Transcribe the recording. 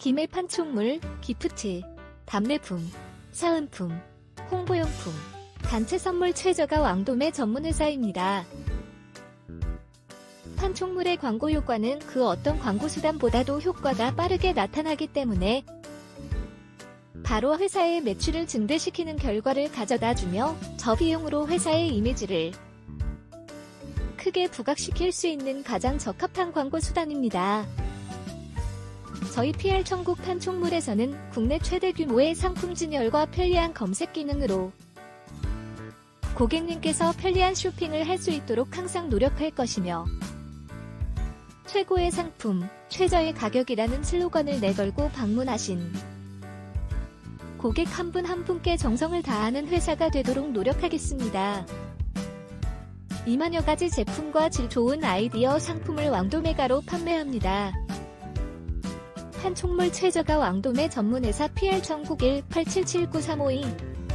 기매 판촉물, 기프트, 답례품, 사은품, 홍보용품, 단체 선물 최저가 왕도매 전문 회사입니다. 판촉물의 광고 효과는 그 어떤 광고 수단보다도 효과가 빠르게 나타나기 때문에 바로 회사의 매출을 증대시키는 결과를 가져다 주며 저 비용으로 회사의 이미지를 크게 부각시킬 수 있는 가장 적합한 광고 수단입니다. 저희 PR 천국 판촉물에서는 국내 최대 규모의 상품 진열과 편리한 검색 기능으로 고객님께서 편리한 쇼핑을 할 수 있도록 항상 노력할 것이며 최고의 상품, 최저의 가격이라는 슬로건을 내걸고 방문하신 고객 한 분한 분께 정성을 다하는 회사가 되도록 노력하겠습니다. 이만여 가지 제품과 질 좋은 아이디어 상품을 왕도메가로 판매합니다. 판촉물 최저가 왕도매 전문회사 PR 천국 1 8779352